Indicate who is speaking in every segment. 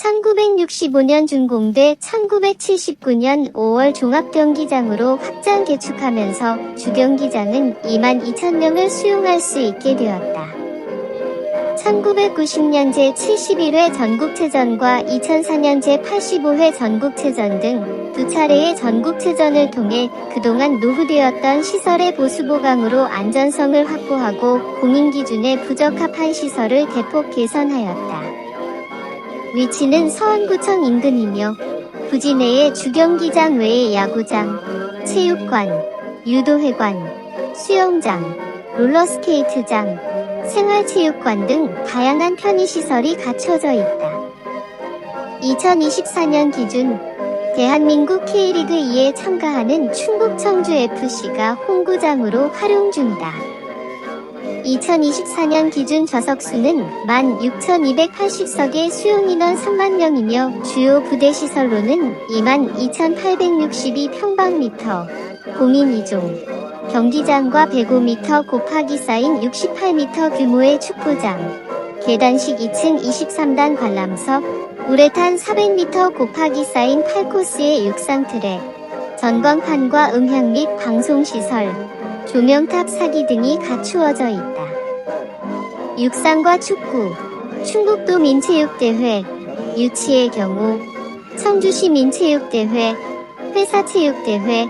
Speaker 1: 1965년 준공돼 1979년 5월 종합경기장으로 확장 개축하면서 주경기장은 2만 2천 명을 수용할 수 있게 되었다. 1990년 제71회 전국체전과 2004년 제85회 전국체전 등 두 차례의 전국체전을 통해 그동안 노후되었던 시설의 보수보강으로 안전성을 확보하고 공인기준에 부적합한 시설을 대폭 개선하였다. 위치는 서원구청 인근이며 부지 내에 주경기장 외에 야구장, 체육관, 유도회관, 수영장, 롤러스케이트장, 생활체육관 등 다양한 편의시설이 갖춰져 있다. 2024년 기준 대한민국 K리그 2에 참가하는 충북 청주 FC가 홈구장으로 활용 중이다. 2024년 기준 좌석수는 16,280석의 수용인원 3만 명이며 주요 부대시설로는 22,862평방미터, 공인 2종, 경기장과 105m 곱하기 쌓인 68m 규모의 축구장, 계단식 2층 23단 관람석, 우레탄 400m 곱하기 쌓인 8코스의 육상 트랙, 전광판과 음향 및 방송시설, 조명탑 사기 등이 갖추어져 있다. 육상과 축구, 충북도 민체육대회, 유치의 경우, 청주시 민체육대회, 회사체육대회,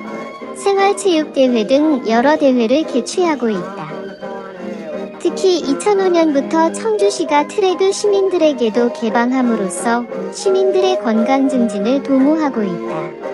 Speaker 1: 생활체육대회 등 여러 대회를 개최하고 있다. 특히 2005년부터 청주시가 트랙을 시민들에게도 개방함으로써 시민들의 건강 증진을 도모하고 있다.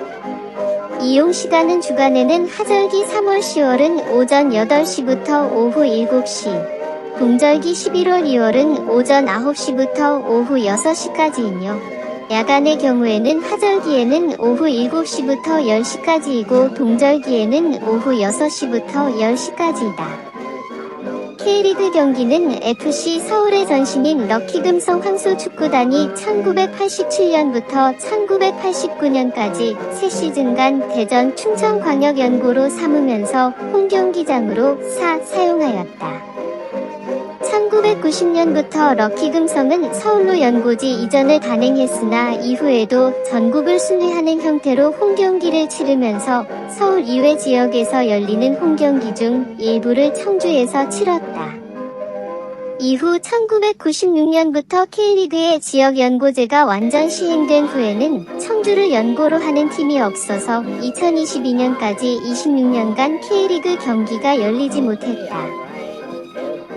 Speaker 1: 이용 시간은 주간에는 하절기 3월 10월은 오전 8시부터 오후 7시, 동절기 11월 2월은 오전 9시부터 오후 6시까지이며 야간의 경우에는 하절기에는 오후 7시부터 10시까지이고 동절기에는 오후 6시부터 10시까지이다. K리그 경기는 FC 서울의 전신인 럭키금성 황소축구단이 1987년부터 1989년까지 3시즌간 대전 충청광역연고로 삼으면서 홈경기장으로 사 사용하였다. 1990년부터 럭키금성은 서울로 연고지 이전을 단행했으나 이후에도 전국을 순회하는 형태로 홈경기를 치르면서 서울 이외 지역에서 열리는 홈경기 중 일부를 청주에서 치렀다. 이후 1996년부터 K리그의 지역 연고제가 완전 시행된 후에는 청주를 연고로 하는 팀이 없어서 2022년까지 26년간 K리그 경기가 열리지 못했다.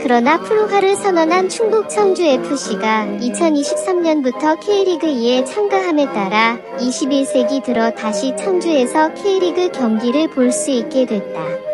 Speaker 1: 그러나 프로화를 선언한 충북 청주 FC가 2023년부터 K리그 2에 참가함에 따라 21세기 들어 다시 청주에서 K리그 경기를 볼 수 있게 됐다.